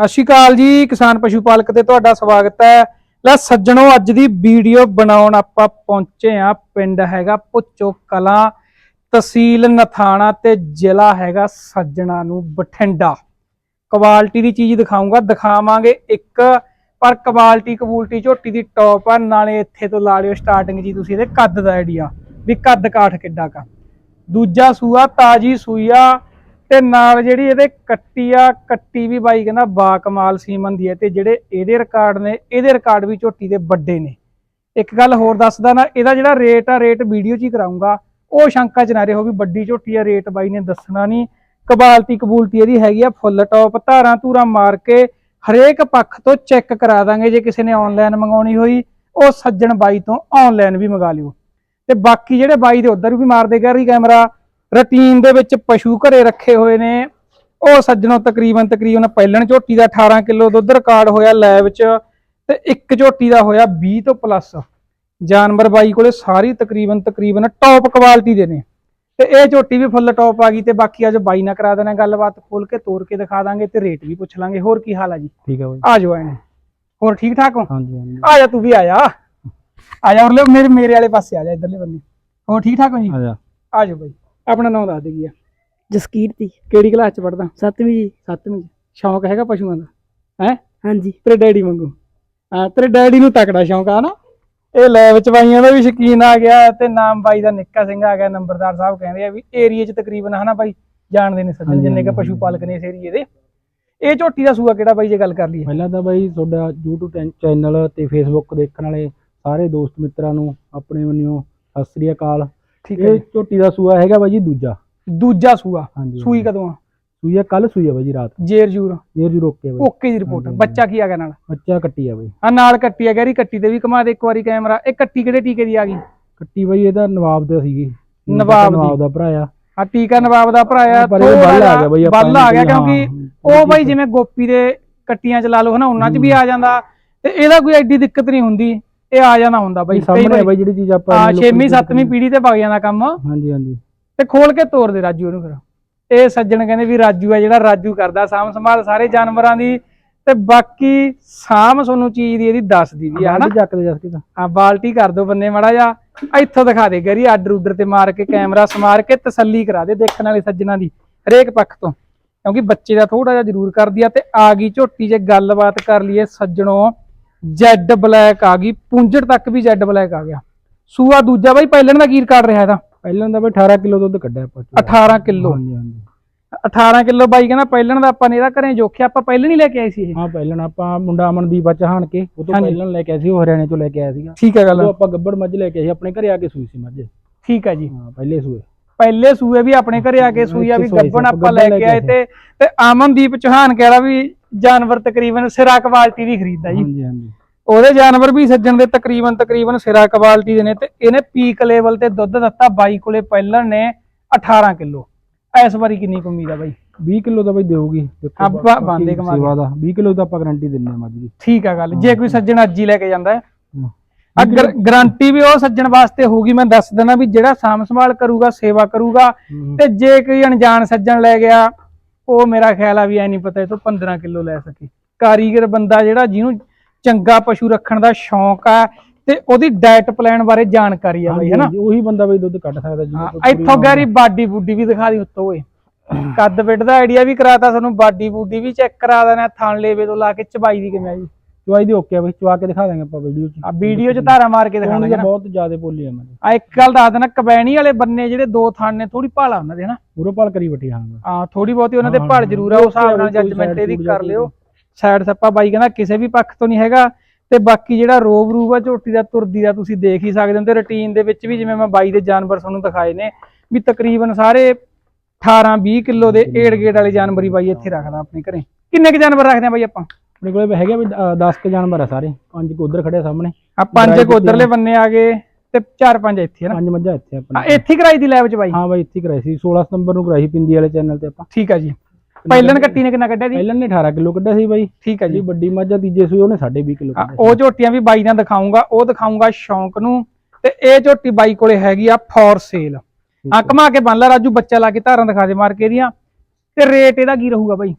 ਸਤਿ ਸ਼੍ਰੀ ਅਕਾਲ ਜੀ, ਕਿਸਾਨ ਪਸ਼ੂ ਪਾਲਕ ਤੇ ਤੁਹਾਡਾ ਸਵਾਗਤ ਹੈ। ਲੈ ਸੱਜਣੋ, ਅੱਜ ਦੀ ਵੀਡੀਓ ਬਣਾਉਣ ਆਪਾਂ ਪਹੁੰਚੇ ਆ ਪਿੰਡ ਹੈਗਾ ਪੁੱਚੋ ਕਲਾਂ, ਤਹਿਸੀਲ ਨਥਾਣਾ ਤੇ ਜ਼ਿਲ੍ਹਾ ਹੈਗਾ ਸੱਜਣਾ ਨੂੰ ਬਠਿੰਡਾ। ਕੁਆਲਿਟੀ ਦੀ ਚੀਜ਼ ਦਿਖਾਉਂਗਾ ਦਿਖਾਵਾਂਗੇ ਇੱਕ, ਪਰ ਕੁਆਲਿਟੀ, ਕਬੂਲਟੀ ਝੋਟੀ ਦੀ ਟੌਪ ਆ। ਨਾਲੇ ਇੱਥੇ ਤੋਂ ਲਾ ਲਿਓ ਸਟਾਰਟਿੰਗ ਜੀ ਤੁਸੀਂ ਇਹਦੇ ਕੱਦ ਦਾ ਆਈਡੀਆ ਵੀ ਕੱਦ ਕਾਠ ਕਿੱਡਾ ਕਾ ਦੂਜਾ ਸੂਆ ਤਾਜੀ ਸੂਈਆ ਤੇ ਨਾਲ ਜਿਹੜੀ ਇਹਦੇ ਕੱਟੀ ਆ, ਕੱਟੀ ਵੀ ਬਾਈ ਕਹਿੰਦਾ ਬਾ ਕਮਾਲ ਸੀਮਨ ਦੀ ਹੈ ਤੇ ਜਿਹੜੇ ਇਹਦੇ ਰਿਕਾਰਡ ਨੇ, ਇਹਦੇ ਰਿਕਾਰਡ ਵੀ ਝੋਟੀ ਦੇ ਵੱਡੇ ਨੇ। ਇੱਕ ਗੱਲ ਹੋਰ ਦੱਸਦਾ ਨਾ, ਇਹਦਾ ਜਿਹੜਾ ਰੇਟ ਆ ਰੇਟ ਵੀਡੀਓ 'ਚ ਹੀ ਕਰਾਉਂਗਾ ਉਹ ਸ਼ੰਕਾ ਚ ਨਾ ਰਹੋ ਵੀ ਵੱਡੀ ਝੋਟੀ ਆ ਰੇਟ ਬਾਈ ਨੇ ਦੱਸਣਾ ਨਹੀਂ। ਕਬਾਲਤੀ ਕਬੂਲਤੀ ਇਹਦੀ ਹੈਗੀ ਆ ਫੁੱਲ ਟੌਪ ਧਾਰਾਂ ਧੂਰਾ ਮਾਰ ਕੇ ਹਰੇਕ ਪੱਖ ਤੋਂ ਚੈੱਕ ਕਰਾ ਦਾਂਗੇ ਜੇ ਕਿਸੇ ਨੇ ਆਨਲਾਈਨ ਮੰਗਾਉਣੀ ਹੋਈ, ਉਹ ਸੱਜਣ ਬਾਈ ਤੋਂ ਆਨਲਾਈਨ ਵੀ ਮੰਗਾ ਲਿਓ। ਤੇ ਬਾਕੀ ਜਿਹੜੇ ਬਾਈ ਦੇ ਉਧਰ ਵੀ ਮਾਰਦੇ ਗੈਰੀ ਕੈਮਰਾ ਰੂਟੀਨ ਦੇ ਵਿੱਚ ਪਸ਼ੂ ਘਰੇ ਰੱਖੇ ਹੋਏ ਨੇ। ਉਹ ਸੱਜਣੋਂ ਤਕਰੀਬਨ ਤਕਰੀਬਨ ਪਹਿਲਣ ਝੋਟੀ ਦਾ 18 ਕਿਲੋ ਦੁੱਧ ਰਿਕਾਰਡ ਹੋਇਆ ਲੈਬ 'ਚ ਤੇ ਇੱਕ ਝੋਟੀ ਦਾ ਹੋਇਆ 20 ਤੋਂ ਪਲੱਸ ਜਾਨਵਰ ਬਾਈ ਕੋਲੇ ਸਾਰੀ ਤਕਰੀਬਨ ਤਕਰੀਬਨ ਟੌਪ ਕੁਆਲਿਟੀ ਦੇ ਨੇ। ਤੇ ਇਹ ਝੋਟੀ ਵੀ ਫੁੱਲ ਟੌਪ ਆ ਗਈ ਤੇ ਬਾਕੀ ਅੱਜ ਬਾਈ ਨਾਲ ਕਰਾ ਦੇਣਾ ਗੱਲਬਾਤ ਖੋਲ ਕੇ ਤੋੜ ਕੇ ਦਿਖਾ ਦਾਂਗੇ ਤੇ ਰੇਟ ਵੀ ਪੁੱਛ ਲਾਂਗੇ। ਹੋਰ ਕੀ ਹਾਲ ਆ ਜੀ? ਠੀਕ ਹੈ ਬਾਈ। ਆ ਜਾਓ ਐਨੇ ਹੋਰ ਠੀਕ ਠਾਕ ਹੋ? ਹਾਂਜੀ ਹਾਂਜੀ। ਆ ਜਾ ਤੂੰ ਵੀ ਆ ਜਾ। ਆ ਜਾ ਉਰਲੇ ਮੇਰੇ ਮੇਰੇ ਵਾਲੇ ਪਾਸੇ ਆ ਜਾ ਇਧਰਲੇ ਬੰਨੇ। ਹੋਰ ਠੀਕ ਠਾਕ ਹੋ ਜੀ? ਆ ਜਾ। ਆ ਜਾਓ ਬਾਈ। ਆਪਣਾ ਨਾਮ ਦੱਸ ਦੇ ਕੀ ਆ? ਜਸਕੀਰਤੀ ਕਿਹੜੀ ਕਲਾਸ ਚ ਪੜਦਾ ਸੱਤਵੀਂ ਜੀ। ਸੱਤਵੀਂ ਚ। ਸ਼ੌਂਕ ਹੈਗਾ ਪਸ਼ੂਆਂ ਦਾ? ਹੈ? ਹਾਂਜੀ। ਤੇਰੇ ਡੈਡੀ ਵਾਂਗੂ। ਹਾਂ ਤੇਰੇ ਡੈਡੀ ਨੂੰ ਤਕੜਾ ਸ਼ੌਂਕ ਆ ਨਾ। ਇਹ ਲੈ ਵਿੱਚ ਬਾਈਆਂ ਦਾ ਵੀ ਸ਼ਕੀਨ ਆ ਗਿਆ ਤੇ ਨਾਮ ਬਾਈ ਦਾ ਨਿੱਕਾ ਸਿੰਘ ਆ ਗਿਆ ਨੰਬਰਦਾਰ ਸਾਹਿਬ ਕਹਿੰਦੇ ਆ ਵੀ ਏਰੀਏ 'ਚ ਤਕਰੀਬਨ ਹਨਾ ਬਾਈ ਜਾਣਦੇ ਨੇ ਸੱਜਣ ਜਿੰਨੇ ਕ ਪਸ਼ੂ ਪਾਲਕ ਨੇ ਇਸ ਏਰੀਏ ਦੇ। ਇਹ ਝੋਟੀ ਦਾ ਸੂਆ ਕਿਹੜਾ ਬਾਈ ਜੇ ਗੱਲ ਕਰ ਲਈਏ? ਪਹਿਲਾਂ ਤਾਂ ਬਾਈ ਤੁਹਾਡਾ YouTube ਚੈਨ- ਚੈਨਲ ਤੇ Facebook ਦੇਖਣ ਵਾਲੇ ਸਾਰੇ ਦੋਸਤ ਮਿੱਤਰਾਂ ਨੂੰ ਆਪਣੇ ਵੱਲੋਂ ਸਤਿ ਸ੍ਰੀ ਅਕਾਲ। ਠੀਕ ਹੈ ਇਹ ਜੀ। ਝੋਟੀ ਦਾ ਸੂਆ ਹੈਗਾ ਬਾਈ ਜੀ ਦੂਜਾ। ਦੂਜਾ ਸੂਆ। ਹਾਂਜੀ ਸੂਈ ਕਦੋਂ ਆ? ਸੂਈ ਆ ਕੱਲ ਸੂਈ ਆ ਬਾਈ ਜੀ ਰਾਤ। ਜੇਰ ਜੂਰ। ਜੇਰ ਜੀ ਰੋਕ ਬਾਈ। ਓਕੇ ਦੀ ਰਿਪੋਰਟ ਹਾਂਜੀ, ਬੱਚਾ ਕੀ ਆ ਗਿਆ ਨਾਲ? ਬੱਚਾ ਕੱਟੀ ਆ ਬਾਈ। ਆ ਨਾਲ ਕੱਟੀ ਆ ਗੈਰੀ ਕੱਟੀ ਤੇ ਵੀ ਘੁਮਾ ਦੇ ਇੱਕ ਵਾਰੀ ਕੈਮਰਾ। ਇਹ ਕੱਟੀ ਕਿਹੜੇ ਟੀਕੇ ਦੀ ਆ ਗਈ? ਕੱਟੀ ਬਾਈ ਇਹਦਾ ਨਵਾਬ ਦਾ ਸੀਗੀ। ਇਹ ਨਵਾਬ ਦੀ। ਨਵਾਬ ਦਾ ਭਰਾ ਆ। ਆ ਟੀਕਾ ਨਵਾਬ ਦਾ ਭਰਾ ਆ ਪਰ ਇਹ ਥੋੜ੍ਹਾ ਬੱਲ ਆ ਗਿਆ ਬਈ ਆਪਾਂ ਬੱਲ ਆ ਗਿਆ ਕਿਉਂਕਿ ਹਾਂ, ਉਹ ਬਾਈ ਜਿਵੇਂ ਗੋਪੀ ਦੇ ਕੱਟੀਆਂ ਚ ਲਾ ਲਓ ਹਨਾ ਉਹਨਾਂ ਚ ਵੀ ਆ ਜਾਂਦਾ ਤੇ ਇਹਦਾ ਕੋਈ ਐਡੀ ਦਿੱਕਤ ਨਹੀਂ ਹੁੰਦੀ। ਇਹ ਆ ਜਾਂਦਾ ਹੁੰਦਾ ਬਾਈ ਸਾਹਮਣੇ ਆ ਬਾਈ ਜਿਹੜੀ ਚੀਜ਼ ਆਪਾਂ ਆ ਇੰਨੀ 6ਵੀਂ ਲੋਕਾਂ 7ਵੀਂ ਪੀੜ੍ਹੀ ਤੇ ਵਗ ਜਾਂਦਾ ਕੰਮ। ਹਾਂਜੀ ਹਾਂਜੀ। ਤੇ ਖੋਲ ਕੇ ਤੋਰ ਦੇ ਰਾਜੂ ਉਹਨੂੰ ਫਿਰ। ਇਹ ਸੱਜਣ ਕਹਿੰਦੇ ਵੀ ਰਾਜੂ ਆ ਜਿਹੜਾ ਰਾਜੂ ਕਰਦਾ ਸਾਂਭ ਸੰਭਾਲ ਸਾਰੇ ਜਾਨਵਰਾਂ ਦੀ। ਤੇ ਬਾਕੀ ਸਾਂਭ ਤੁਹਾਨੂੰ ਚੀਜ਼ ਦੀ ਇਹਦੀ ਦੱਸਦੀ ਵੀ ਆ ਹਨਾ? ਚੱਕ ਦੇ ਜਸ ਕਿਦਾ ਆ ਬਾਲਟੀ ਕਰ ਦੋ ਬੰਨੇ ਮੜਾ ਜਾ ਇੱਥੋਂ ਦਿਖਾ ਦੇ ਗਰੀ ਆਰਡਰ ਉਡਰ ਤੇ ਮਾਰ ਕੇ ਕੈਮਰਾ ਸਮਾਰ ਕੇ ਤਸੱਲੀ ਕਰਾ ਦੇ ਦੇਖਣ ਵਾਲੇ ਸੱਜਣਾ ਦੀ ਹਰੇਕ ਪੱਖ ਤੋਂ। ਕਿਉਂਕਿ ਬੱਚੇ ਦਾ ਥੋੜਾ ਜਿਹਾ ਜ਼ਰੂਰ ਕਰਦੀ ਆ ਤੇ ਆ ਗਈ ਝੋਟੀ ਜੇ ਗੱਲਬਾਤ ਕਰ ਲਈਏ ਸੱਜਣੋ ਜੈਡ ਬਲੈਕ ਆ ਗਈ ਪੁੰਜੜ ਤੱਕ ਵੀ ਜੈਡ ਬਲੈਕ ਆ ਗਿਆ। ਸੂਆ ਦੂਜਾ ਬਾਈ ਪਹਿਲਣ ਦਾ ਕੀ ਰਿਕਾਰਡ ਰਿਹਾ ਇਹਦਾ? ਪਹਿਲਾਂ ਦਾ ਬਾਈ 18 ਕਿਲੋ ਦੁੱਧ ਕੱਢਿਆ ਆਪਾਂ ਚੋਂ। 18 ਕਿਲੋ। ਹਾਂਜੀ ਹਾਂਜੀ। 18 ਕਿਲੋ ਬਾਈ ਕਹਿੰਦਾ ਪਹਿਲਣ ਦਾ ਆਪਾਂ ਨੇ ਇਹਦਾ ਘਰੇ ਜੋਖਿਆ ਆਪਾਂ ਪਹਿਲਣ ਹੀ ਲੈ ਕੇ ਆਏ ਸੀ ਇਹ। ਹਾਂ ਪਹਿਲਾਂ ਆਪਾਂ ਮੁੰਡਾ ਅਮਨਦੀਪ ਆ ਚਹਾਣ ਕੇ ਉਹ ਤੋਂ ਹਾਂਜੀ। ਪਹਿਲਾਂ ਲੈ ਕੇ ਆਏ ਸੀ ਉਹ ਹਰਿਆਣੇ ਤੋਂ ਲੈ ਕੇ ਆਇਆ ਸੀਗਾ। ਠੀਕ ਹੈ ਉਹ ਗੱਲ ਆਪਾਂ ਗੱਬੜ ਮੱਝ ਲੈ ਕੇ ਆਏ ਸੀ ਆਪਣੇ ਘਰੇ ਆ ਕੇ ਸੂਈ ਸੀ ਮੱਝ। ਠੀਕ ਹੈ ਜੀ। ਹਾਂ ਪਹਿਲੇ ਸੂਏ। ਪਹਿਲੇ ਸੂਏ ਵੀ ਆਪਣੇ ਘਰੇ ਆ ਕੇ ਸੂਈ ਆ ਵੀ ਸੀ, ਗੱਬਣ ਆਪਾਂ ਲੈ ਕੇ ਆਏ ਤੇ ਤੇ ਆਮਨਦੀਪ ਚੌਹਾਨ ਕਹਿ ਰਿਹਾ ਵੀ ਜਾਨਵਰ ਤਕਰੀਬਨ ਸਿਰਾ ਕੁਆਲਿਟੀ ਦੀ ਖਰੀਦਦਾ ਜੀ। ਹਾਂਜੀ ਹਾਂਜੀ। ਉਹਦੇ ਜਾਨਵਰ ਵੀ ਸੱਜਣ ਦੇ ਤਕਰੀਬਨ ਤਕਰੀਬਨ ਸਿਰਾ ਕੁਆਲਿਟੀ ਦੇ ਨੇ ਤੇ ਇਹਨੇ ਪੀਕ ਲੈਵਲ ਤੇ ਦੁੱਧ ਦਿੱਤਾ ਬਾਈ ਕੋਲੇ ਪਹਿਲਣ ਨੇ 18 ਕਿਲੋ। ਇਸ ਵਾਰੀ ਕਿੰਨੀ ਉਮੀਦ ਆ ਬਾਈ? 20 ਕਿਲੋ ਤਾਂ ਬਾਈ ਦੇਊਗੀ। ਆਪਾਂ ਬੰਦੇ ਕਮਾ। ਸੇਵਾ ਦਾ 20 ਕਿਲੋ ਤਾਂ ਆਪਾਂ ਗਾਰੰਟੀ ਦਿੰਨੇ ਆ ਮੱਝ ਦੀ। ਠੀਕ ਆ ਗੱਲ। ਜੇ ਕੋਈ ਸੱਜਣ ਅੱਜ ਹੀ ਲੈ ਕੇ ਜਾਂਦਾ ਹੈ। ਆ ਗਾਰੰਟੀ ਵੀ ਉਹ ਸੱਜਣ ਵਾਸਤੇ ਹੋਊਗੀ। ਮੈਂ ਦੱਸ ਦਿੰਦਾ ਵੀ ਜਿਹੜਾ ਸਾਂਭ ਸੰਭਾਲ ਕਰੂਗਾ ਸੇਵਾ ਕਰੂਗਾ। ਤੇ ਜੇ ਕੋਈ ਅਣਜਾਣ ਸੱਜਣ ਲੈ ਗਿਆ ਉਹ ਮੇਰਾ ਖਿਆਲ ਆ ਵੀ ਐ ਨਹੀਂ ਪਤਾ ਇਹ ਤੋਂ 15 ਕਿਲੋ ਲੈ ਸਕੇ। ਕਾਰੀਗਰ ਬੰਦਾ ਜਿਹੜਾ ਜਿਹਨੂੰ ਚੰਗਾ ਪਸ਼ੂ ਰੱਖਣ ਦਾ ਸ਼ੌਂਕ ਆ ਤੇ ਉਹਦੀ ਡਾਈਟ ਪਲਾਨ ਬਾਰੇ ਜਾਣਕਾਰੀ ਆ ਬਈ ਹੈਨਾ ਉਹੀ ਬੰਦਾ ਬਾਈ ਦੁੱਧ ਕੱਢ ਸਕਦਾ ਪੂਰੀ ਇੱਥੋਂ ਗੈਰੀ ਬਾਡੀ ਬੁੱਡੀ ਵੀ ਦਿਖਾ ਦੀ ਉੱਤੋਂ ਓਏ। ਕੱਦ ਬਿੱਡ ਦਾ ਆਈਡੀਆ ਵੀ ਕਰਾਤਾ ਤੁਹਾਨੂੰ ਬਾਡੀ ਬੁੱਡੀ ਵੀ ਚੈੱਕ ਕਰਾ ਦੇਣਾ ਥਣ ਲੇਵੇ ਤੋਂ ਲਾ ਕੇ ਚਬਾਈ ਦੀ ਕਿਵੇਂ ਆ ਜੀ। ਚਵਾਈ ਦੀ ਓਕੇ ਆ ਬਾਈ ਚਵਾ ਕੇ ਦਿਖਾ ਦਾਂਗੇ ਆਪਾਂ ਵੀਡੀਓ ਚ। ਆ ਵੀਡੀਓ 'ਚ ਧਾਰਾ ਮਾਰ ਕੇ ਦਿਖਾਣਾ ਨਾ। ਬਹੁਤ ਜ਼ਿਆਦਾ ਬੋਲੀ ਆ ਮੈਂ ਆ ਇੱਕ ਗੱਲ ਦੱਸ ਦੇਣਾ ਕਬੈਣੀ ਵਾਲੇ ਬੰਨੇ ਜਿਹੜੇ ਦੋ ਥਣ ਨੇ ਥੋੜੀ ਭਾਲਾ ਉਹਨਾਂ ਦੇ ਹਨਾ? ਪੂਰਾ ਪਾਲ ਕਰੀ ਬੈਠੀ ਹਾਂ। ਆ ਥੋੜੀ ਬਹੁਤੀ ਉਹਨਾਂ ਦੇ ਹਾਂ, ਹਾਂ, ਜ਼ਰੂਰ ਆ ਉਸ ਹਿਸਾਬ ਨਾਲ ਜੱਜਮੈਂਟ ਇਹਦੀ ਕਰ ਲਿਓ। ਸਾਈਡ ਸੱਪਾ ਬਾਈ ਕਹਿੰਦਾ ਕਿਸੇ ਵੀ ਪੱਖ ਤੋਂ ਨਹੀਂ ਹੈਗਾ ਤੇ ਬਾਕੀ ਜਿਹੜਾ ਰੋਬ ਰੂਬ ਆ ਝੋਟੀ ਦਾ ਤੁਰਦੀ ਦਾ ਤੁਸੀਂ ਦੇਖ ਹੀ ਸਕਦੇ ਹੋ ਤੇ ਰੁਟੀਨ ਦੇ ਵਿੱਚ ਵੀ ਜਿਵੇਂ ਮੈਂ ਬਾਈ ਦੇ ਜਾਨਵਰ ਤੁਹਾਨੂੰ ਦਿਖਾਏ ਨੇ ਵੀ ਤਕਰੀਬਨ ਸਾਰੇ 18 20 ਕਿਲੋ ਦੇ ਏੜ ਗੇੜ ਵਾਲੇ ਜਾਨਵਰ ਹੀ ਬਾਈ ਇੱਥੇ ਰੱਖਦਾ ਆਪਣੇ ਘਰੇ। ਕਿੰਨੇ ਕੁ ਜਾਨਵਰ ਰੱਖਦੇ ਆ ਬਾਈ ਆਪਾਂ? ਆਪਣੇ ਕੋਲੇ ਹੈਗੇ ਵੀ 10 ਕ ਜਾਨਵਰ ਆ ਸਾਰੇ। ਪੰਜ ਕੋ ਉਧਰ ਖੜੇ ਆ ਸਾਹਮਣੇ। ਆ ਪੰਜ ਕੁ ਉਧਰਲੇ ਬੰਨੇ ਆ ਗਏ ਤੇ ਚਾਰ ਪੰਜ ਇੱਥੇ ਹਨਾ? ਪੰਜ ਮੱਝਾਂ ਇੱਥੇ ਆ ਆਪਣੇ ਇੱਥੇ ਹੀ ਕਰਾਈ ਦੀ ਲੈਬ ਚ ਬਾਈ? ਹਾਂ ਬਾਈ ਇੱਥੇ ਹੀ ਕਰਾਈ ਸੀ। 16 ਸਤੰਬਰ ਨੂੰ ਕਰਾਈ ਪਿੰਦੀ ਵਾਲੇ ਚੈਨਲ ਤੇ ਆਪਾਂ। ਠੀਕ ਆ ਜੀ। ਪਹਿਲਣ ਕੱਟੀ ਨੇ ਕਿੰਨਾ ਕੱਢਿਆ ਜੀ? ਪਹਿਲਾਂ ਨੇ 18 ਕਿਲੋ ਕੱਢਿਆ ਸੀ ਬਾਈ। ਠੀਕ ਆ ਜੀ। ਵੱਡੀ ਮੱਝ ਆ ਤੀਜੇ ਸੂਈ ਉਹਨੇ 20.5 ਕਿਲੋ ਕੱਢਿਆ ਉਹ ਝੋਟੀਆਂ ਵੀ ਬਾਈ ਨਾਲ ਦਿਖਾਉਂਗਾ ਉਹ ਦਿਖਾਉਂਗਾ ਸ਼ੌਂਕ ਨੂੰ। ਤੇ ਇਹ ਝੋਟੀ ਬਾਈ ਕੋਲੇ ਹੈਗੀ ਆ ਫੋਰ ਸੇਲ ਆ ਘਮਾ ਕੇ ਬੰਨ ਲਾ ਰਾਜੂ ਬੱਚਾ ਲਾ ਕੇ ਧਾਰਾਂ ਦਿਖਾ ਦੇ ਮਾਰ ਕੇ ਇਹਦੀਆਂ। ਤੇ ਰੇਟ ਇਹਦਾ ਕੀ ਰਹੂਗਾ ਬਾਈ?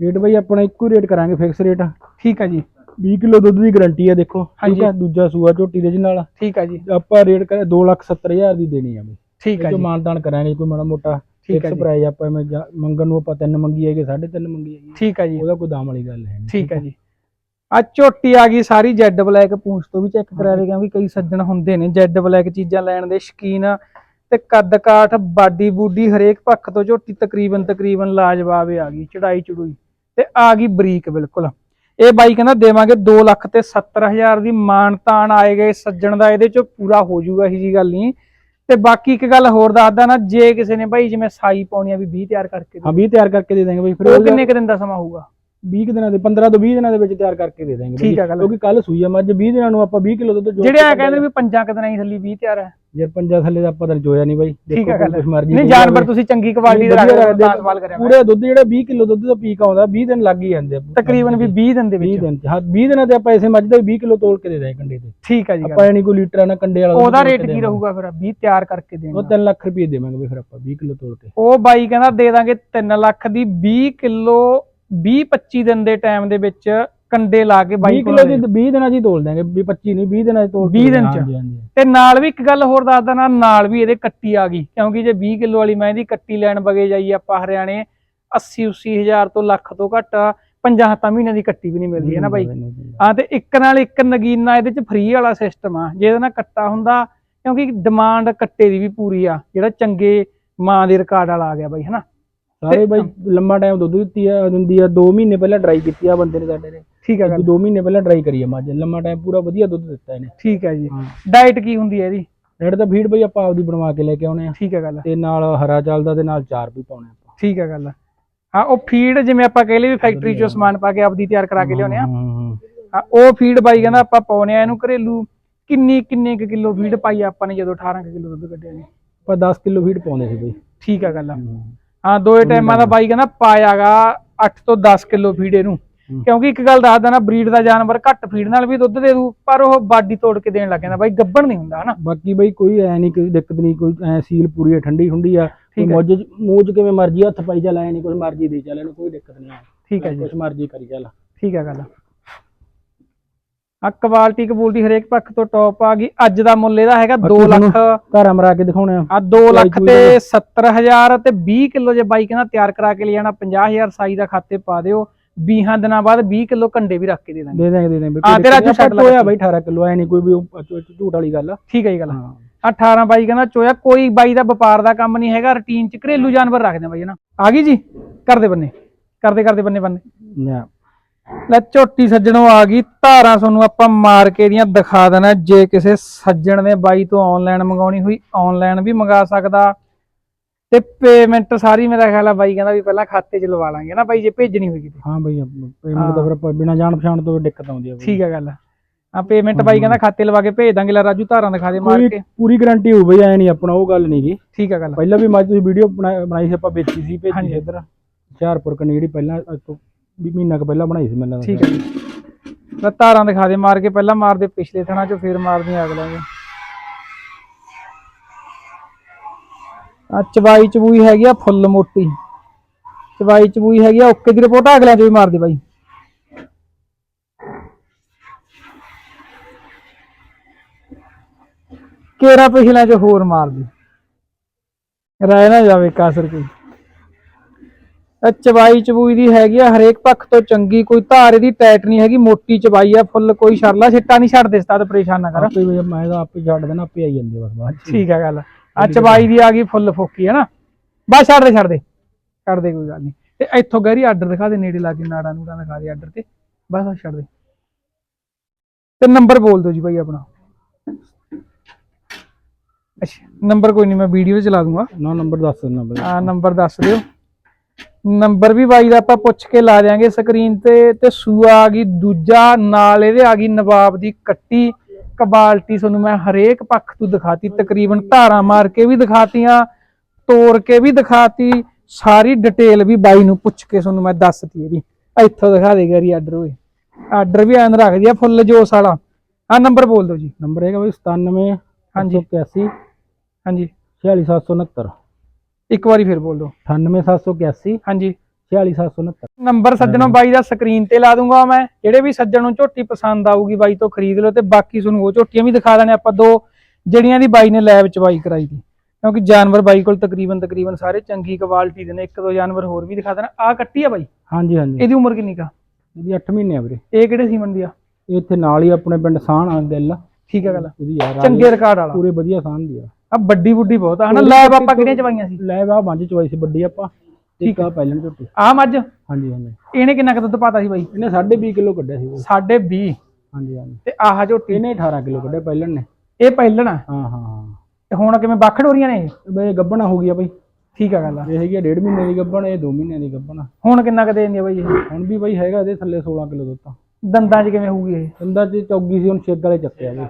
ਰੇਟ ਬਾਈ ਆਪਣਾ ਇੱਕੋ ਰੇਟ ਕਰਾਂਗੇ ਫਿਕਸ ਰੇਟ ਠੀਕ ਆ ਜੀ। 20 ਕਿਲੋ ਦੁੱਧ ਦੀ ਗਾਰੰਟੀ ਆ ਦੇਖੋ। ਠੀਕ ਆ ਦੂਜਾ ਸੂਆ ਝੋਟੀ ਦੇ ਜੀ ਨਾਲ। ਠੀਕ ਆ ਜੀ। ਆਪਾਂ ਰੇਟ ਕਰ 2,70,000 ਦੀ ਦੇਣੀ ਆ ਬਈ। ਠੀਕ ਆ ਜੋ ਜੀ। ਮਾਨਤਾਨ ਕਰਾਂਗੇ ਕੋਈ ਮਾੜਾ ਮੋਟਾ ਠੀਕ ਫਿਕਸ ਜੀ। ਪ੍ਰਾਈਸ ਆਪਾਂ ਜਾ- ਮੰਗਣ ਨੂੰ ਆਪਾਂ ਤਿੰਨ ਮੰਗੀ ਹੈਗੇ ਸਾਢੇ ਤਿੰਨ ਮੰਗੀ ਹੈਗੀ। ਠੀਕ ਆ ਜੀ। ਉਹਦਾ ਕੋਈ ਦਾਮ ਵਾਲੀ ਗੱਲ ਹੈ ਨਹੀਂ। ਠੀਕ ਹੈ ਜੀ। ਆ ਝੋਟੀ ਆ ਗਈ ਸਾਰੀ ਜੈਡ ਬਲੈਕ ਪੂੰਛ ਤੋਂ ਵੀ ਚੈੱਕ ਕਰਾ ਰਹੇ ਕਿਉਂਕਿ ਕਈ ਸੱਜਣ ਹੁੰਦੇ ਨੇ ਜੈਡ ਬਲੈਕ ਚੀਜ਼ਾਂ ਲੈਣ ਦੇ ਸ਼ਕੀਨ। ਤੇ ਕੱਦ ਕਾਠ ਬਾਡੀ ਬੂਡੀ ਹਰੇਕ ਪੱਖ ਤੋਂ ਝੋਟੀ ਤਕਰੀਬਨ ਤਕਰੀਬਨ ਲਾਜਵਾਬ ਹੀ ਆ ਗਈ ਚੜਾਈ ਚੜੂਈ ਤੇ ਆ ਗਈ ਬਰੀਕ ਬਿਲਕੁਲ। ਇਹ ਬਾਈ ਕਹਿੰਦਾ ਦੇਵਾਂਗੇ 2 ਲੱਖ ਤੇ 70000 ਦੀ ਮਾਨਤਾਨ ਆਏ ਗਏ ਸੱਜਣ ਦਾ ਇਹਦੇ ਚੋਂ ਪੂਰਾ ਹੋ ਜਾਊਗਾ ਇਹੀ ਜੀ ਗੱਲ ਨਹੀਂ। ਤੇ ਬਾਕੀ ਇੱਕ ਗੱਲ ਹੋਰ ਦੱਸਦਾ ਨਾ ਜੇ ਕਿਸੇ ਨੇ ਭਾਈ ਜਿਵੇਂ ਸਾਈ ਪਾਉਣੀ ਆ ਵੀ 20 ਤਿਆਰ ਕਰਕੇ ਹਾਂ 20 ਤਿਆਰ ਕਰਕੇ ਦੇ ਦਾਂਗੇ ਬਈ ਫਿਰ ਉਹ ਕਿੰਨੇ ਕੁ ਦਿਨ ਦਾ ਸਮਾਂ ਹੋਊਗਾ? 20 ਕੁ ਦਿਨਾਂ ਦੇ 15 ਤੋਂ 20 ਦਿਨਾਂ ਦੇ ਵਿੱਚ ਤਿਆਰ ਕਰਕੇ ਦੇ ਦਾਂਗੇ। ਕਿਉਂਕਿ ਕੱਲ ਸੂਈ ਆ ਮੱਝ 20 ਦਿਨਾਂ ਨੂੰ ਆਪਾਂ 20 ਕਿਲੋ ਦੁੱਧ ਜੋੜ ਜਿਹੜੇ ਆ ਕਹਿੰਦੇ ਵੀ ਪੰਜਾਂ ਕੁ ਦਿਨਾਂ ਹੀ ਥੱਲੀ 20 ਤਿਆਰ ਹੈ। ਯਾਰ ਪੰਜਾ ਥੱਲੇ ਦਾ ਆਪਾਂ ਤਾਂ ਜੋਇਆ ਨਹੀਂ ਬਾਈ। ਠੀਕ ਆ ਗੱਲ। ਨਹੀਂ ਜਾਨਵਰ। ਤੁਸੀਂ ਚੰਗੀ ਕੁਆਲਿਟੀ ਦੇ ਰੱਖਦੇ ਹੋ ਸਵਾਲ ਕਰਿਆ। ਪੂਰੇ ਦੁੱਧ ਜਿਹੜਾ 20 ਕਿਲੋ ਦੁੱਧ ਦਾ ਪੀਕ ਆਉਂਦਾ 20 ਦਿਨ ਲੱਗ ਹੀ ਜਾਂਦੇ। ਤਕਰੀਬਨ ਵੀ 20 ਦਿਨ ਦੇ 20 ਵਿੱਚ। ਦਿਨ ਚ। ਹਾਂ 20 ਦਿਨਾਂ ਤੇ ਆਪਾਂ ਇਸੇ ਮੱਝ ਦਾ 20 ਕਿਲੋ ਤੋਲ ਕੇ ਦੇ ਦਾਂਗੇ ਕੰਡੇ ਤੇ। ਠੀਕ ਹੈ ਜੀ ਆਪਾਂ ਇਹ ਨਹੀਂ ਕੋਈ ਲੀਟਰਾਂ ਨਾਲ ਕੰਡੇ ਵਾਲਾ ਉਹਦਾ ਰੇਟ ਕੀ। ਰਹੂਗਾ ਫਿਰ? 20 ਤਿਆਰ ਕਰਕੇ ਉਹ ਦੇਣਾ 3 ਲੱਖ ਰੁਪਏ ਦੇਵਾਂਗੇ ਬਈ ਫਿਰ ਆਪਾਂ 20 ਕਿਲੋ ਤੋਲ ਕੇ। ਉਹ ਬਾਈ ਕਹਿੰਦਾ ਦੇ ਦਾਂਗੇ 3 ਲੱਖ ਦੀ 20 ਕਿਲੋ 20 25 ਦਿਨ ਦੇ ਟਾਈਮ ਦੇ ਵਿੱਚ ਕੰਡੇ ਲਾ ਕੇ 20 ਬਾਈ ਕਿਲੋ ਦੀ 20 ਦਿਨਾਂ ਹੀ ਤੋਲ ਦਾਂਗੇ ਵੀ 25 ਨਹੀਂ 20 ਦਿਨਾਂ ਚ ਤੋਲ ਕੇ 20 ਦਿਨ ਚ? ਤੇ ਨਾਲ ਵੀ ਇੱਕ ਗੱਲ ਹੋਰ ਦੱਸਦਾ ਨਾ ਨਾਲ ਵੀ ਇਹਦੇ ਕੱਟੀ ਆ ਗਈ ਕਿਉਂਕਿ ਜੇ 20 ਕਿਲੋ ਵਾਲੀ ਮੈਂ ਇਹਦੀ ਕੱਟੀ ਲੈਣ ਬਗੇ ਜਾਈਏ ਆਪਾਂ ਹਰਿਆਣੇ 80 80 ਹਜ਼ਾਰ ਤੋਂ ਲੱਖ ਤੋਂ ਘੱਟ ਪੰਜਾਂ ਹੱਤਾਂ ਮਹੀਨਿਆਂ ਦੀ ਕੱਟੀ ਵੀ ਨਹੀਂ ਮਿਲਦੀ ਹੈ ਨਾ ਬਾਈ? ਹਾਂ ਤੇ ਇੱਕ ਨਾਲ ਇੱਕ ਨਗੀਨਾ ਇਹਦੇ ਚ ਫ੍ਰੀ ਵਾਲਾ ਸਿਸਟਮ ਆ ਜੇ ਇਹਦੇ ਨਾਲ ਕੱਟਾ ਹੁੰਦਾ ਕਿਉਂਕਿ ਡਿਮਾਂਡ ਕੱਟੇ ਦੀ ਵੀ ਪੂਰੀ ਆ ਜਿਹੜਾ ਚੰਗੇ ਮਾਂ ਦੇ ਰਿਕਾਰਡ ਵਾਲਾ ਆ ਗਿਆ ਬਾਈ ਹਨਾ ਸਾਰੇ ਬਾਈ ਲੰਮਾ ਟਾਈਮ ਦੁੱਧ ਦਿੱਤੀ ਆ ਦਿੰਦੀ ਆ 2 ਮਹੀਨੇ ਪਹਿਲਾਂ ਡਰਾਈ ਕੀਤੀ ਆ ਬੰਦੇ ਨੇ ਸਾਡੇ ਨੇ। ਠੀਕ ਹੈ ਗੱਲ। 2 ਮਹੀਨੇ ਪਹਿਲਾਂ ਡਰਾਈ ਕਰੀ ਆ ਮੱਝ। ਲੰਮਾ ਟਾਈਮ ਪੂਰਾ ਵਧੀਆ ਦੁੱਧ ਦਿੱਤਾ ਇਹਨੇ। ਠੀਕ ਹੈ ਜੀ। ਹਾਂ। ਡਾਈਟ ਕੀ ਹੁੰਦੀ ਹੈ ਇਹਦੀ? ਰੇਟ ਤਾਂ ਫੀਡ ਬਈ ਆਪਾਂ ਆਪਦੀ ਬਣਵਾ ਕੇ ਲੈ ਕੇ ਆਉਣੇ ਆ। ਠੀਕ ਹੈ ਗੱਲ। ਤੇ ਨਾਲ ਹਰਾ ਚੱਲਦਾ ਤੇ ਨਾਲ ਚਾਰ ਵੀ ਪਾਉਣੇ ਆਪਾਂ। ਠੀਕ ਹੈ ਗੱਲ। ਹਾਂ ਉਹ ਫੀਡ ਜਿਵੇਂ ਆਪਾਂ ਕਹਿ ਵੀ ਫੈਕਟਰੀ ਚੋਂ ਸਮਾਨ ਪਾ ਕੇ ਆਪਦੀ ਤਿਆਰ ਕਰਾ ਕੇ ਲਿਆਉਣੇ ਆ। ਹੂੰ, ਹੂੰ, ਉਹ ਫੀਡ ਬਾਈ ਕਹਿੰਦਾ ਆਪਾਂ ਪਾਉਣੇ ਆ ਇਹਨੂੰ ਘਰੇਲੂ। ਕਿੰਨੀ ਕਿੰਨੇ ਕੁ ਕਿਲੋ ਫੀਡ ਪਾਈ ਆ ਆਪਾਂ ਨੇ ਜਦੋਂ 18 ਕੁ ਕਿਲੋ ਦੁੱਧ ਕੱਢਿਆ ਜੀ ਆਪਾਂ 10 ਕਿਲੋ ਫੀਡ ਪਾਉਂਦੇ ਸੀ ਬਈ। ਠੀਕ ਹੈ ਗੱਲ। ਹੂੰ। ਹਾਂ ਦੋਏ ਟਾਈਮਾਂ ਦਾ ਬਾਈ ਕਹਿੰਦਾ ਪਾਇਆਗਾ 8 ਤੋਂ 10 ਕਿਲੋ ਫੀਡ ਇਹਨੂੰ। ਕਿਉਂਕਿ ਇੱਕ ਗੱਲ ਦੱਸਦਾ ਨਾ ਬਰੀਡ ਦਾ ਜਾਨਵਰ ਘੱਟ ਫੀਡ ਨਾਲ ਵੀ ਦੁੱਧ ਦੇ ਦੂ ਪਰ ਉਹ ਬਾਡੀ ਤੋੜ ਕੇ ਦੇਣ ਲੱਗ ਜਾਂਦਾ। ਬਾਈ ਗੱਬਣ ਨਹੀਂ ਹੁੰਦਾ ਹਨਾ? ਬਾਕੀ ਬਈ ਕੋਈ ਐ ਨਹੀਂ ਕੋਈ ਦਿੱਕਤ ਨਹੀਂ ਕੋਈ ਐ ਸੀਲ ਪੂਰੀ ਠੰਡੀ ਠੰਡੀ ਆ। ਕੋਈ ਮੂੰਹ ਚ ਕਿਵੇਂ ਮਰਜ਼ੀ ਹੱਥ ਪਾਈ ਚੱਲ ਐ ਨਹੀਂ ਕੁਛ ਮਰਜ਼ੀ ਦੇ ਚੱਲ ਇਹਨੂੰ ਕੋਈ ਦਿੱਕਤ ਨਹੀਂ ਆ। ਠੀਕ ਹੈ ਜੀ। ਕੁਛ ਮਰਜ਼ੀ ਕਰੀ ਚੱਲ। ਠੀਕ ਹੈ ਗੱਲ। ਆ ਕੁਆਲਿਟੀ ਕਬੂਲਟੀ ਹਰੇਕ ਪੱਖ ਤੋਂ ਟੌਪ ਆ ਗਈ। ਅੱਜ ਦਾ ਮੁੱਲ ਇਹਦਾ ਹੈਗਾ 2 ਬਾਕੀ ਲੱਖ ਧਾਰਾ ਮਰਾ ਕੇ ਦਿਖਾਉਣੇ ਆ। ਆ 2 ਲੱਖ ਤੇ ਦਾ। 70000 ਤੇ 20 ਕਿਲੋ ਜੇ ਬਾਈ ਕਹਿੰਦਾ ਤਿਆਰ ਕਰਾ ਕੇ ਲੈ ਜਾਣਾ 50000 ਸਾਈ ਦਾ ਖਾਤੇ ਪਾ ਦਿਓ। 20 ਦਿਨਾਂ ਬਾਅਦ 20 ਕਿਲੋ ਕੰਡੇ ਵੀ ਰੱਖ ਕੇ ਦੇ ਦਾਂਗੇ। ਦੇ ਦਾਂਗੇ ਦੇ ਦਾਂਗੇ। ਹਾਂ, ਤੇਰਾ ਆਪਾਂ ਛੱਡ ਬੱਚੀ। ਬਈ 18 ਕਿਲੋ ਐ ਨਹੀਂ ਕੋਈ ਵੀ ਉਹ ਝ- ਝ- ਝੂਠ ਵਾਲੀ ਗੱਲ। ਆ ਠੀਕ ਹੈ ਜੀ ਗੱਲ। ਹਾਂ। 18 ਬਾਈ ਕਹਿੰਦਾ ਚੋਇਆ ਕੋਈ ਬਾਈ ਦਾ ਵਪਾਰ ਦਾ ਕੰਮ ਨਹੀਂ ਹੈਗਾ ਰੁਟੀਨ ਚ ਘਰੇਲੂ ਜਾਨਵਰ ਰੱਖਦੇ ਆ ਬਾਈ ਨਾ। ਆ ਗਈ ਜੀ? ਕਰਦੇ ਬੰਨੇ। ਕਰਦੇ ਕਰਦੇ ਬੰਨੇ ਬੰਨੇ। ਨਾ ਲੈ ਝੋਟੀ ਸੱਜਣੋਂ ਆ ਗਈ ਧਾਰਾਂ ਤੁਹਾਨੂੰ ਆਪਾਂ ਮਾਰ ਕੇ ਦੀਆਂ ਦਿਖਾ ਦੇਣਾ। ਜੇ ਕਿਸੇ ਸੱਜਣ ਨੇ ਬਾਈ ਤੋਂ ਆਨਲਾਈਨ ਮੰਗਾਉਣੀ ਹੋਈ ਆਨਲਾਈਨ ਵੀ ਮੰਗਾ ਸਕਦਾ। ਤੇ ਪੇਮੈਂਟ ਸਾਰੀ ਮੇਰਾ ਖਿਆਲ ਆ ਬਾਈ ਕਹਿੰਦਾ ਵੀ ਪਹਿਲਾਂ ਖਾਤੇ 'ਚ ਲਵਾ ਲਾਂਗੇ ਨਾ ਬਾਈ ਜੇ ਭੇਜਣੀ ਹੋਈ ਕਿਤੇ। ਹਾਂ ਬਈ ਪੇਮੈਂਟ ਤਾਂ ਫਿਰ ਬਿਨਾ ਜਾਣ ਪਛਾਣ ਤੋਂ ਦਿੱਕਤ ਆਉਂਦੀ ਆ। ਠੀਕ ਹੈ ਗੱਲ। ਆ ਪੇਮੈਂਟ ਬਾਈ ਕਹਿੰਦਾ ਖਾਤੇ ਲਵਾ ਕੇ ਭੇਜ ਦਾਂਗੇ ਲੈ ਰਾਜੂ ਧਾਰਾਂ ਦਿਖਾ ਦੇ ਮਾਰ ਕੇ। ਪੂਰੀ ਗਾਰੰਟੀ ਹੋਊ ਬਈ ਐ ਨਹੀਂ ਆਪਣਾ ਉਹ ਗੱਲ ਨਹੀਂ ਗੀ। ਠੀਕ ਹੈ ਗੱਲ। ਪਹਿਲਾਂ ਵੀ ਮੱਝ ਤੁਸੀਂ ਵੀਡੀਓ ਬਣਾਈ ਸੀ ਆਪਾਂ ਵੇਚੀ ਸੀ ਭੇਜੀ। ਸੀ ਇੱਧਰ। ਹੁਸ਼ਿਆਰਪੁਰ ਕਨੀ ਜਿਹੜੀ ਪਹਿਲਾਂ ਅੱਜ ਤੋਂ ਵੀ ਮਹੀਨਾ ਕੁ ਪਹਿਲਾਂ ਬਣਾਈ ਸੀ ਮੈਨੂੰ ਲੱਗਦਾ। ਠੀਕ ਜੀ ਲੈ ਧਾਰਾਂ ਦਿਖਾ ਦੇ ਮਾਰ ਕੇ ਪਹਿਲਾਂ ਮਾਰ ਦੇ ਪਿਛਲੇ ਥਣਾ 'ਚੋਂ ਫੇਰ ਮਾਰਦੀਆਂ ਅਗਲਾ। ਆ ਚਵਾਈ ਚਬੂਈ ਹੈਗੀ ਆ ਫੁੱਲ ਮੋਟੀ। ਚਵਾਈ ਚਬੂਈ ਹੈਗੀ ਆ ਓਕੇ ਦੀ ਰਿਪੋਰਟ ਅਗਲਿਆਂ 'ਚ ਵੀ ਮਾਰ ਦੇ ਬਾਈ। ਕੇਰਾ ਪਿਛਲਿਆਂ 'ਚ ਹੋਰ ਮਾਰ ਦੇ। ਰਹਿ ਨਾ ਜਾਵੇ ਕਾਸਰ ਕੋਈ। ਚਬਾਈ ਚਬੂਈ ਦੀ ਹੈਗੀ ਆ ਹਰੇਕ ਪੱਖ ਤੋਂ ਚੰਗੀ ਕੋਈ ਧਾਰ ਇਹਦੀ ਟਾਈਟ ਨਹੀਂ ਹੈਗੀ ਮੋਟੀ ਚਬਾਈ ਆ ਫੁੱਲ ਕੋਈ ਸ਼ਰਲਾ ਛਿੱਟਾ ਨਹੀਂ ਛੱਡ ਦੇ ਸਤਾ ਤੇ ਪਰੇਸ਼ਾਨ ਨਾ ਕਰ। ਮੈਂ ਤਾਂ ਆਪੇ ਛੱਡ ਦੇਣਾ ਆਪੇ ਆਈ ਜਾਂਦੇ ਬਸ ਬਾਅਦ ਠੀਕ ਆ ਗੱਲ। ਆ ਚਬਾਈ ਦੀ ਆ ਗਈ ਫੁੱਲ ਫੋਕੀ ਹੈ ਨਾ? ਬਸ ਛੱਡ ਦੇ ਛੱਡ ਦੇ। ਛੱਡ ਦੇ ਕੋਈ ਗੱਲ ਨਹੀਂ। ਤੇ ਇੱਥੋਂ ਗਹਿਰੀ ਆਰਡਰ ਦਿਖਾ ਦੇ ਨੇੜੇ ਲਾ ਕੇ ਨਾੜਾ ਨੂੜਾ ਦਿਖਾ ਦੇ ਆਰਡਰ ਤੇ। ਬਸ ਛੱਡ ਦੇ। ਤੇ ਨੰਬਰ ਬੋਲ ਦਿਓ ਜੀ ਭਾਈ ਆਪਣਾ। ਅੱਛਾ ਨੰਬਰ ਕੋਈ ਨਹੀਂ ਮੈਂ ਵੀਡੀਓ ਚਲਾ ਦੂੰਗਾ। ਨਾ ਨੰਬਰ ਦੱਸ ਦੇਣਾ ਬਈ। ਆ ਨੰਬਰ ਦੱਸ ਦਿਓ। ਨੰਬਰ ਵੀ ਬਾਈ ਦਾ ਆਪਾਂ ਪੁੱਛ ਕੇ ਲਾ ਦਿਆਂਗੇ ਸਕਰੀਨ ਤੇ। ਤੇ ਸੂਆ ਆ ਗਈ ਦੂਜਾ ਨਾਲ ਇਹਦੇ ਆ ਗਈ ਨਵਾਬ ਦੀ ਕੱਟੀ। ਕਬਾਲਟੀ ਤੁਹਾਨੂੰ ਮੈਂ ਹਰੇਕ ਪੱਖ ਤੋਂ ਦਿਖਾਤੀ ਤਕਰੀਬਨ ਧਾਰਾਂ ਮਾਰ ਕੇ ਵੀ ਦਿਖਾਤੀਆਂ ਤੋੜ ਕੇ ਵੀ ਦਿਖਾਤੀ ਸਾਰੀ ਡਿਟੇਲ ਵੀ ਬਾਈ ਨੂੰ ਪੁੱਛ ਕੇ ਤੁਹਾਨੂੰ ਮੈਂ ਦੱਸਤੀ ਇਹਦੀ। ਇੱਥੋਂ ਦਿਖਾ ਦੇ ਗਰੀ ਆਰਡਰ ਹੋਏ ਆਰਡਰ ਵੀ ਐਨ ਰੱਖ ਦਿਆ ਫੁੱਲ ਜੋਸ ਵਾਲਾ। ਆ ਨੰਬਰ ਬੋਲ ਦਿਓ ਜੀ। ਨੰਬਰ ਹੈਗਾ ਬਈ 97 ਹਾਂਜੀ। 81 ਹਾਂਜੀ। 46769 ਇੱਕ ਵਾਰੀ ਫਿਰ ਬੋਲ ਦਿਓ। 98781 ਹਾਂਜੀ। 46769 ਨੰਬਰ ਸੱਜਣੋਂ ਬਾਈ ਦਾ ਸਕਰੀਨ ਤੇ ਲਾ ਦੂੰਗਾ ਮੈਂ। ਜਿਹੜੇ ਵੀ ਸੱਜਣ ਨੂੰ ਝੋਟੀ ਪਸੰਦ ਆਊਗੀ ਬਾਈ ਤੋਂ ਖਰੀਦ ਲਓ ਤੇ ਬਾਕੀ ਤੁਹਾਨੂੰ ਉਹ ਝੋਟੀਆਂ ਵੀ ਦਿਖਾ ਦੇਣੇ ਆਪਾਂ ਦੋ ਜਿਹੜੀਆਂ ਦੀ ਬਾਈ ਨੇ ਲੈਬ ਚ ਬਾਈ ਕਰਾਈ ਦੀ ਕਿਉਂਕਿ ਜਾਨਵਰ ਬਾਈ ਕੋਲ ਤਕਰੀਬਨ ਤਕਰੀਬਨ ਸਾਰੇ ਚੰਗੀ ਕੁਆਲਿਟੀ ਦੇ ਨੇ। ਇੱਕ ਦੋ ਜਾਨਵਰ ਹੋਰ ਵੀ ਦਿਖਾ ਦੇਣਾ। ਆ ਕੱਟੀ ਆ ਬਾਈ? ਹਾਂਜੀ ਹਾਂਜੀ। ਇਹਦੀ ਉਮਰ ਕਿੰਨੀ ਕਾ ਇਹਦੀ 8 ਮਹੀਨੇ ਆ ਵੀਰੇ। ਇਹ ਕਿਹੜੇ ਸੀਮਨ ਦੀ ਆ? ਇਹ ਇੱਥੇ ਨਾਲ ਹੀ ਆਪਣੇ ਪਿੰਡ ਸਾਹਣ ਆ ਦਿਲ ਠੀਕ ਆ ਗੱਲ। ਉਹਦੀ ਯਾਰ ਚੰਗੇ ਰਿਕਾਰਡ ਵਾਲਾ। ਪੂਰੇ ਵਧੀਆ ਸਾਹਣ ਦੀ ਆ। ਆ ਵੱਡੀ ਬੁੱਢੀ ਬਹੁਤ ਆ ਹਨਾ? ਲੈਬ ਆਪਾਂ ਕਿਹੜੀਆਂ ਚਵਾਈਆਂ ਸੀ? ਲੈ ਵਾ ਪੰਜ ਚਵਾਈ ਸੀ ਵੱਡੀ ਆਪਾਂ। ਠੀਕ ਆ ਪਹਿਲਣ ਝੋਟੀ। ਆ ਮੱਝ? ਹਾਂਜੀ ਹਾਂਜੀ। ਇਹਨੇ ਕਿੰਨਾ ਕੁ ਦੁੱਧ ਪਾਤਾ ਸੀ ਬਾਈ? ਇਹਨੇ 20.5 ਕਿਲੋ ਕੱਢਿਆ ਸੀ ਉਹ। ਸਾਢੇ 20 ਹਾਂਜੀ ਹਾਂਜੀ। ਤੇ ਆਹ ਝੋਟੀ? ਇਹਨੇ 18 ਕਿਲੋ ਕੱਢਿਆ ਪਹਿਲਣ ਨੇ। ਇਹ ਪਹਿਲਣਾ ਹਾਂ ਹਾਂ ਹਾਂ। ਤੇ ਹੁਣ ਕਿਵੇਂ ਬਾਖੜ ਹੋ ਰਹੀਆਂ ਨੇ ਇਹ? ਬਈ ਗੱਬਣਾ ਹੋ ਗਿਆ ਬਈ। ਠੀਕ ਆ ਗੱਲ ਆ। ਇਹ ਹੈਗੀ ਆ ਡੇਢ ਮਹੀਨੇ ਦੀ ਗੱਬਣ ਇਹ 2 ਮਹੀਨਿਆਂ ਦੀ ਗੱਬਣ ਆ। ਹੁਣ ਕਿੰਨਾ ਕੁ ਦੇ ਦਿੰਦੀ ਆ ਬਾਈ ਇਹ? ਹੁਣ ਵੀ ਬਈ ਹੈਗਾ ਇਹਦੇ ਥੱਲੇ 16 ਕਿਲੋ ਦੁੱਧ ਤਾਂ ਦੰਦਾਂ 'ਚ ਕਿਵੇਂ ਹੋਊਗੀ ਇਹ? ਅੰਦਰ ਚ ਚੌਗੀ ਸੀ ਹੁਣ ਛੇਕ ਵਾਲੇ ਚੱਕਿਆ ਜੀ।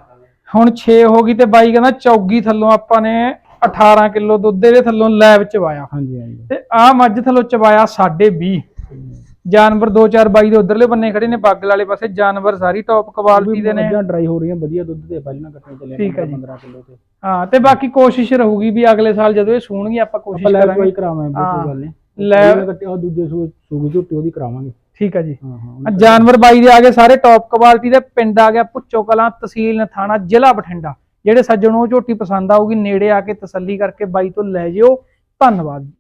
ਹੁਣ 6 ਹੋ ਗਈ ਤੇ ਬਾਈ ਕਹਿੰਦਾ ਚੌਗੀ ਥੱਲੋਂ ਆਪਾਂ ਨੇ 18 ਕਿਲੋ ਦੁੱਧ ਇਹਦੇ ਥੱਲੋਂ ਲੈਬ ਚ ਵਾਇਆ ਹਾਂਜੀ ਹਾਂਜੀ। ਤੇ ਆ ਮੱਝ ਥੱਲੋਂ ਚਵਾਇਆ 20.5 ਜਾਨਵਰ 2-4 ਬਾਈ ਦੇ ਉਧਰਲੇ ਬੰਨੇ ਖੜੇ ਨੇ ਬਾਗਲ ਵਾਲੇ ਪਾਸੇ। ਜਾਨਵਰ ਸਾਰੀ ਟੌਪ ਕੁਆਲਿਟੀ ਦੇ ਨੇ। ਮੱਝਾਂ ਡਰਾਈ ਹੋ ਰਹੀਆਂ ਵਧੀਆ ਦੁੱਧ ਦੇ ਪਹਿਲਾਂ ਕੱਟਣੇ ਚੱਲੇ ਠੀਕ ਹੈ ਜੀ। 15 ਕਿਲੋ ਤੇ। ਹਾਂ ਤੇ ਬਾਕੀ ਕੋਸ਼ਿਸ਼ ਰਹੂਗੀ ਵੀ ਅਗਲੇ ਸਾਲ ਜਦੋਂ ਇਹ ਸੂਣਗੀ ਆਪਾਂ ਕੋਸ਼ਿਸ਼ ਕਰਾਂਗੇ। ਕੋਈ ਕਰਾਵਾਂਗੇ। ਕੋਈ ਗੱਲ ਨਹੀਂ। ਲੈ ਲੈ ਕੱਟੇ ਉਹ ਦੂਜੇ ਸੂਗੀ ਝੋਟੀ ਉਹਦੀ ਕਰਾਵਾਂਗੇ। ਠੀਕ ਜੀ। ਹਾਂ ਹਾਂ ਆ ਜਾਨਵਰ ਬਾਈ ਦੇ ਆ ਗਏ ਸਾਰੇ ਟੌਪ ਕੁਆਲਿਟੀ ਦੇ। ਪਿੰਡ ਆ ਗਿਆ ਪੁੱਚੋ ਕਲਾਂ ਤਹਿਸੀਲ ਨਥਾਣਾ ਜ਼ਿਲ੍ਹਾ ਬਠਿੰਡਾ। ਜਿਹੜੇ ਸੱਜਣ ਉਹ ਝੋਟੀ ਪਸੰਦ ਆਊਗੀ, ਨੇੜੇ ਆ ਕੇ ਤਸੱਲੀ ਕਰਕੇ ਬਾਈ ਤੋਂ ਲੈ ਜਿਓ। ਧੰਨਵਾਦ।